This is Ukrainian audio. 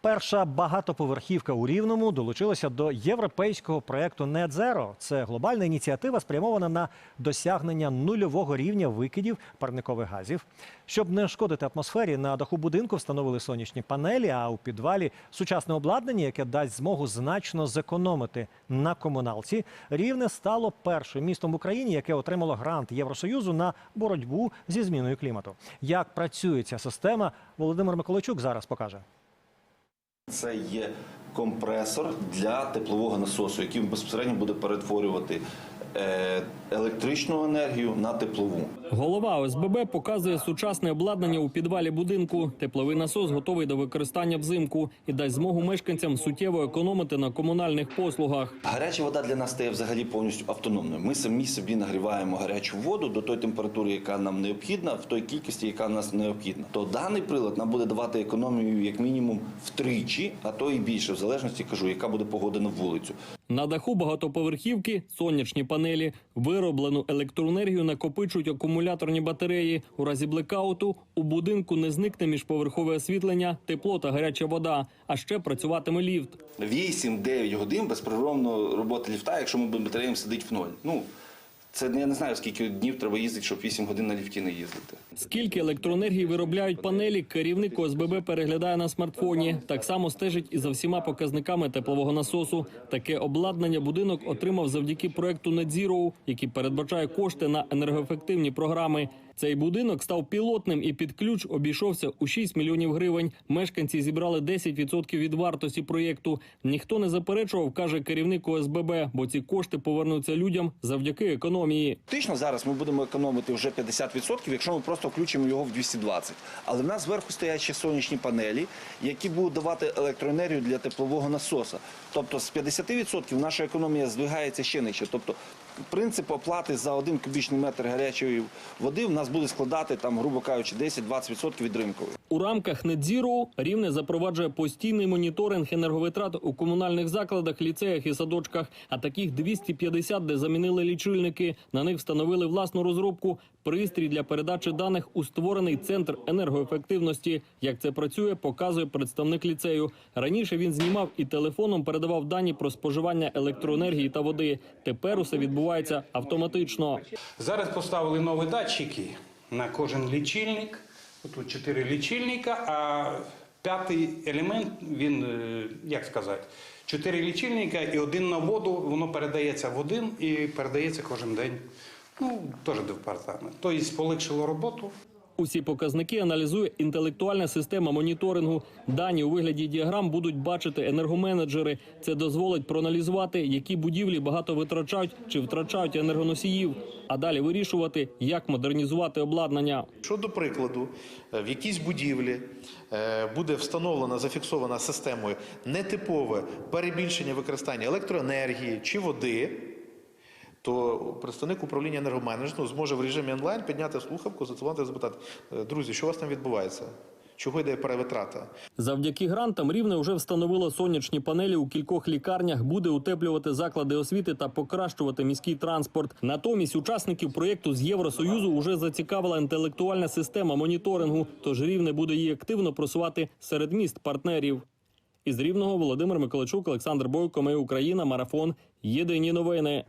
Перша багатоповерхівка у Рівному долучилася до європейського Net Zero. Це глобальна ініціатива, спрямована на досягнення нульового рівня викидів парникових газів. Щоб не шкодити атмосфері, на даху будинку встановили сонячні панелі, а у підвалі сучасне обладнання, яке дасть змогу значно зекономити на комуналці. Рівне стало першим містом в Україні, яке отримало грант Євросоюзу на боротьбу зі зміною клімату. Як працює ця система, Володимир Миколайчук зараз покаже. Це є компресор для теплового насосу, який безпосередньо буде перетворювати е, електричну енергію на теплову. Голова ОСББ показує сучасне обладнання у підвалі будинку. Тепловий насос готовий до використання взимку і дасть змогу мешканцям суттєво економити на комунальних послугах. Гаряча вода для нас стає взагалі повністю автономною. Ми самі собі нагріваємо гарячу воду до тої температури, яка нам необхідна, в той кількості, яка нас необхідна. То даний прилад нам буде давати економію як мінімум втричі, а то і більше, залежності кажу, яка буде погода на вулицю. На даху багатоповерхівки сонячні панелі. Вироблену електроенергію накопичують акумуляторні батареї. У разі блекауту у будинку не зникне міжповерхове освітлення, тепло та гаряча вода. А ще працюватиме ліфт. 8-9 годин безперервно роботи ліфта, якщо ми будемо батареям сидить в ноль. Ну це я не знаю, скільки днів треба їздити, щоб 8 годин на ліфті не їздити. Скільки електроенергії виробляють панелі, керівник ОСББ переглядає на смартфоні. Так само стежить і за всіма показниками теплового насосу. Таке обладнання будинок отримав завдяки проекту NetZero, який передбачає кошти на енергоефективні програми. Цей будинок став пілотним і під ключ обійшовся у 6 мільйонів гривень. Мешканці зібрали 10% від вартості проєкту. Ніхто не заперечував, каже керівник ОСББ, бо ці кошти повернуться людям завдяки економії. Фактично зараз ми будемо економити вже 50%, якщо ми просто включимо його в 220. Але в нас зверху стоять ще сонячні панелі, які будуть давати електроенергію для теплового насоса. Тобто з 50% наша економія здвигається ще нижче. Тобто принцип оплати за один кубічний метр гарячої води в нас буде складати там, грубо кажучи, 10-20% від ринкової. У рамках Net Рівне запроваджує постійний моніторинг енерговитрат у комунальних закладах, ліцеях і садочках. А таких 250, де замінили лічильники. На них встановили власну розробку. Пристрій для передачі даних у створений центр енергоефективності. Як це працює, показує представник ліцею. Раніше він знімав і телефоном передавав дані про споживання електроенергії та води. Тепер усе відбувається автоматично. Зараз поставили нові датчики на кожен лічильник. Тут чотири лічильника, а п'ятий елемент, він, е, як сказати, чотири лічильника і один на воду, воно передається в один і передається кожен день. Ну, теж департамент. Тобто полегшило роботу. Усі показники аналізує інтелектуальна система моніторингу. Дані у вигляді діаграм будуть бачити енергоменеджери. Це дозволить проаналізувати, які будівлі багато витрачають чи втрачають енергоносіїв, а далі вирішувати, як модернізувати обладнання. Що до прикладу, е, в якійсь будівлі е, буде встановлена, зафіксована системою нетипове перебільшення використання електроенергії чи води, то представник управління енергоменеджменту зможе в режимі онлайн підняти слухавку, зателефонувати і запитати, «Е, друзі, що у вас там відбувається? Чого йде перевитрата? Завдяки грантам рівне вже встановило сонячні панелі у кількох лікарнях, буде утеплювати заклади освіти та покращувати міський транспорт. Натомість учасників проєкту з Євросоюзу вже зацікавила інтелектуальна система моніторингу. Тож рівне буде її активно просувати серед міст партнерів. Із рівного Володимир Миколайчук, Олександр Бойко. Ми Україна. Марафон. Єдині новини.